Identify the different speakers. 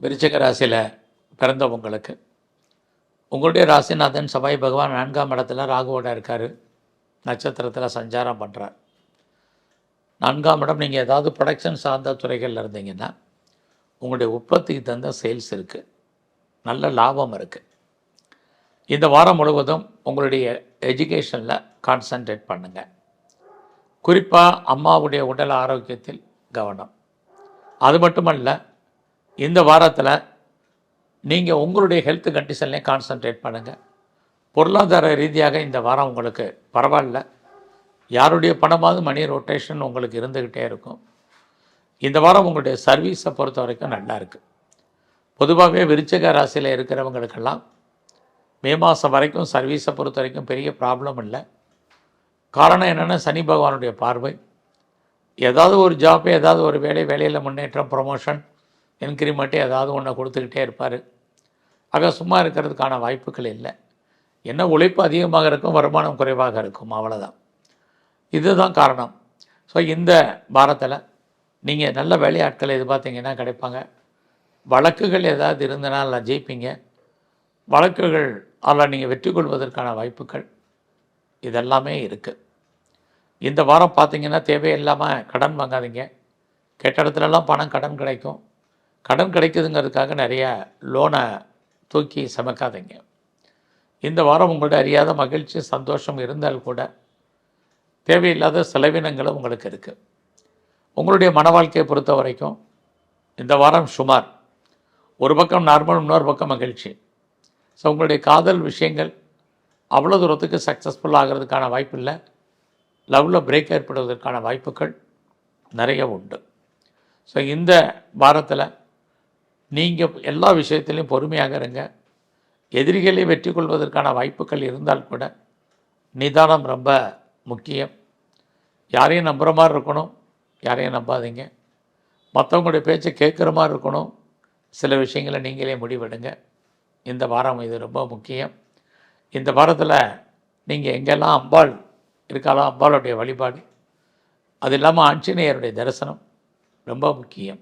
Speaker 1: விருச்சிக ராசியில் பிறந்தவங்களுக்கு உங்களுடைய ராசிநாதன் சபாய் பகவான் நான்காம் இடத்துல ராகுவோட இருக்கார். நட்சத்திரத்தில் சஞ்சாரம் பண்ணுறார் நான்காம் இடம் நீங்கள் ஏதாவது ப்ரொடக்ஷன் சார்ந்த துறைகளில் இருந்தீங்கன்னா உங்களுடைய உற்பத்திக்கு தகுந்த சேல்ஸ் இருக்குது நல்ல லாபம் இருக்குது இந்த வாரம் முழுவதும் உங்களுடைய எஜுகேஷனில் கான்சன்ட்ரேட் பண்ணுங்கள் குறிப்பாக அம்மாவுடைய உடல் ஆரோக்கியத்தில் கவனம். அது மட்டுமல்ல இந்த வாரத்தில் நீங்கள் உங்களுடைய ஹெல்த் கண்டிஷன்லேயும் கான்சன்ட்ரேட் பண்ணுங்கள் பொருளாதார ரீதியாக இந்த வாரம் உங்களுக்கு பரவாயில்ல. யாருடைய பணமாவது மணி ரொட்டேஷன் உங்களுக்கு இருந்துக்கிட்டே இருக்கும். இந்த வாரம் உங்களுடைய சர்வீஸை பொறுத்த வரைக்கும் நல்லா இருக்குது பொதுவாகவே விருச்சக ராசியில் இருக்கிறவங்களுக்கெல்லாம் மே மாதம் வரைக்கும் சர்வீஸை பொறுத்த வரைக்கும் பெரிய ப்ராப்ளம் இல்லை. காரணம் என்னென்னா சனி பகவானுடைய பார்வை. ஏதாவது ஒரு ஜாப்பு ஏதாவது ஒரு வேலை வேலையில் முன்னேற்றம் ப்ரொமோஷன் இன்க்ரிமெண்ட்டு ஏதாவது ஒன்று கொடுத்துக்கிட்டே இருப்பார். ஆக சும்மா இருக்கிறதுக்கான வாய்ப்புகள் இல்லை. என்ன உழைப்பு அதிகமாக இருக்கும் வருமானம் குறைவாக இருக்கும் அவ்வளோதான் இதுதான் காரணம். ஸோ இந்த வாரத்தில் நீங்கள் நல்ல வேலையாட்கள் எதிர்பார்த்தீங்கன்னா கிடைப்பாங்க. வழக்குகள் ஏதாவது இருந்தனால் ஜெயிப்பீங்க. வழக்குகள் அதில் நீங்கள் வெற்றி கொள்வதற்கான வாய்ப்புகள் இதெல்லாமே இருக்குது இந்த வாரம் பார்த்தீங்கன்னா தேவையில்லாமல் கடன் வாங்காதீங்க. கெட்ட இடத்துலலாம் பணம் கடன் கிடைக்கும். கடன் கிடைக்குதுங்கிறதுக்காக நிறைய லோனை தூக்கி சமைக்காதீங்க. இந்த வாரம் உங்கள்கிட்ட அறியாத மகிழ்ச்சி சந்தோஷம் இருந்தால் கூட தேவையில்லாத செலவினங்களும் உங்களுக்கு இருக்குது உங்களுடைய மன வாழ்க்கையை பொறுத்த வரைக்கும் இந்த வாரம் சுமார். ஒரு பக்கம் நார்மல் இன்னொரு பக்கம் மகிழ்ச்சி. ஸோ உங்களுடைய காதல் விஷயங்கள் அவ்வளோ தூரத்துக்கு சக்ஸஸ்ஃபுல் ஆகிறதுக்கான வாய்ப்பு இல்லை. லவ்வில் பிரேக் ஏற்படுவதற்கான வாய்ப்புகள் நிறைய உண்டு. ஸோ இந்த வாரத்தில் நீங்கள் எல்லா விஷயத்திலையும் பொறுமையாக இருங்க. எதிரிகளை வெற்றி கொள்வதற்கான வாய்ப்புகள் இருந்தால் கூட நிதானம் ரொம்ப முக்கியம். யாரையும் நம்புகிற மாதிரி இருக்கணும் யாரையும் நம்பாதீங்க. மற்றவங்களுடைய பேச்சை கேட்குற மாதிரி இருக்கணும். சில விஷயங்களை நீங்களே முடிவெடுங்க. இந்த வாரம் இது ரொம்ப முக்கியம். இந்த வாரத்தில் நீங்கள் எங்கெல்லாம் அம்பாள் இருக்காளோ அம்பாளுடைய வழிபாடு அது இல்லாமல் ஆஞ்சநேயருடைய தரிசனம் ரொம்ப முக்கியம்.